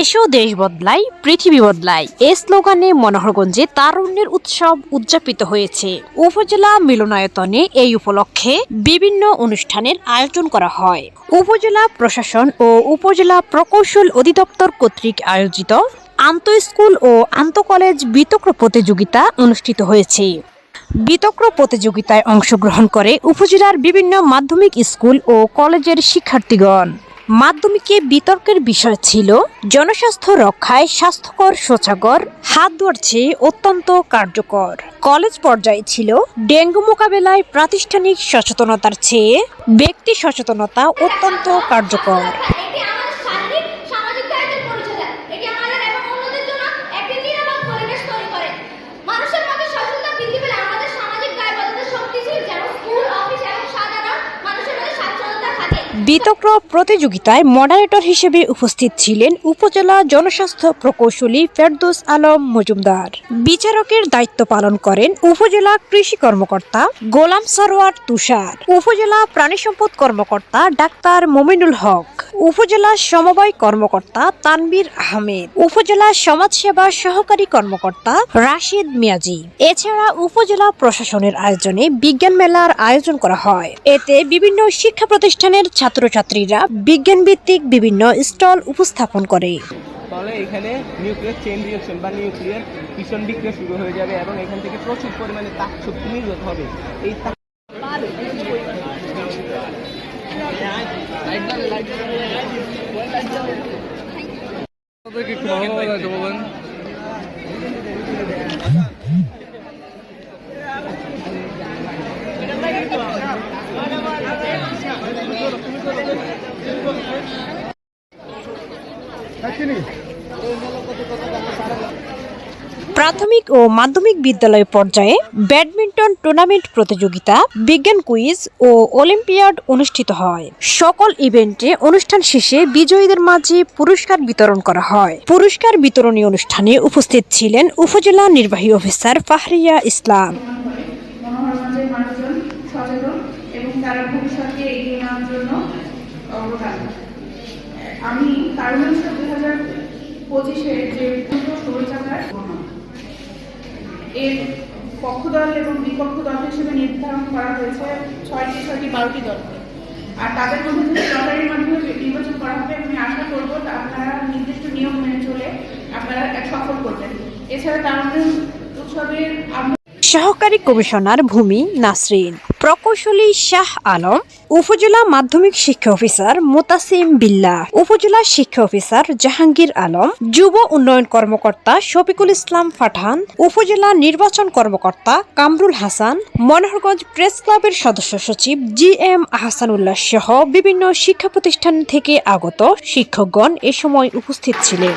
এসো দেশ বদলাই, পৃথিবী বদলাই। এই স্লোগানে মনোহরগঞ্জে তারুণ্যের উৎসব উদযাপিত হয়েছে। উপজেলা মিলনায়তনে এই উপলক্ষে বিভিন্ন অনুষ্ঠানের আয়োজন করা হয়। উপজেলা প্রশাসন ও উপজেলা প্রকৌশল অধিদপ্তর কর্তৃক আয়োজিত আন্ত স্কুল ও আন্ত কলেজ বিতক্র প্রতিযোগিতা অনুষ্ঠিত হয়েছে। বিতক্র প্রতিযোগিতায় অংশগ্রহণ করে উপজেলার বিভিন্ন মাধ্যমিক স্কুল ও কলেজের শিক্ষার্থীগণ। মাধ্যমিকে বিতর্কের বিষয় ছিল জনস্বাস্থ্য রক্ষায় স্বাস্থ্যকর, শৌচাগর, হাত ধোয়ার চেয়ে অত্যন্ত কার্যকর। কলেজ পর্যায়ে ছিল ডেঙ্গু মোকাবেলায় প্রাতিষ্ঠানিক সচেতনতার চেয়ে ব্যক্তি সচেতনতা অত্যন্ত কার্যকর। বিতক্র প্রতিযোগিতায় মডারেটর হিসেবে উপস্থিত ছিলেন উপজেলা জনস্বাস্থ্য প্রকৌশলী ফেরদোস আলম মজুমদার। বিচারকের দায়িত্ব পালন করেন উপজেলা কৃষি কর্মকর্তা গোলাম সরোয়ার তুষার। উপজেলা প্রাণী সম্পদ কর্মকর্তা ডাক্তার মমিনুল হক। উপজেলা সমবায় কর্মকর্তা তানবীর আহমেদ, উপজেলা সমাজসেবা সহকারী কর্মকর্তা রাশিদ মিয়াজি। এছাড়া উপজেলা প্রশাসনের আয়োজনে বিজ্ঞান মেলার আয়োজন করা হয়। এতে বিভিন্ন শিক্ষা প্রতিষ্ঠানের ছাত্রছাত্রীরা বিজ্ঞান ভিত্তিক বিভিন্ন স্টল উপস্থাপন করে। তাহলে এখানে নিউক্লিয়ার চেইন রিঅ্যাকশন বা নিউক্লিয়ার ফিশন বিক্রিয়া শুরু হয়ে যাবে এবং এখান থেকে প্রচুর পরিমাণে তাপ শক্তি নির্গত হবে। এই তাপ তাদেরকে একটু ভালোভাবে দেখতে বলেন কত কত প্রাথমিক ও মাধ্যমিক বিদ্যালয় পর্যায়ে ব্যাডমিন্টন টুর্নামেন্ট প্রতিযোগিতা, বিজ্ঞান কুইজ ও অলিম্পিয়াড অনুষ্ঠিত হয়। সকল ইভেন্টে অনুষ্ঠান শেষে বিজয়ীদের মাঝে পুরস্কার বিতরণ করা হয়। পুরস্কার বিতরণী অনুষ্ঠানে উপস্থিত ছিলেন উপজেলা নির্বাহী অফিসার ফাহরিয়া ইসলাম। আমি কারণ দুই হাজার পঁচিশে যে এর পক্ষ দল এবং বিপক্ষ দল হিসেবে নির্ধারণ করা হয়েছে ছয়টি ছয়টি, বারোটি দলকে। আর তাদের মধ্যে লটারির মাধ্যমে নির্বাচন করা হবে, আমি আশা করব আপনারা নির্দিষ্ট নিয়ম মেনে চলে আপনারা এক সফল করবেন। এছাড়া তারুণ্য উৎসবের সহকারী কমিশনার ভূমি নাসরিন। প্রকৌশলী শাহ আলম, উপজেলা মাধ্যমিক শিক্ষা অফিসার মোতাসিম বিল্লাহ, উপজেলা শিক্ষা অফিসার জাহাঙ্গীর আলম, যুব উন্নয়ন কর্মকর্তা শফিকুল ইসলাম ফাঠান উপজেলা নির্বাচন কর্মকর্তা কামরুল হাসান, মনোহরগঞ্জ প্রেস ক্লাবের সদস্য সচিব জি এম আহসানুল্লাহ সহ বিভিন্ন শিক্ষা প্রতিষ্ঠান থেকে আগত শিক্ষকগণ এ সময় উপস্থিত ছিলেন।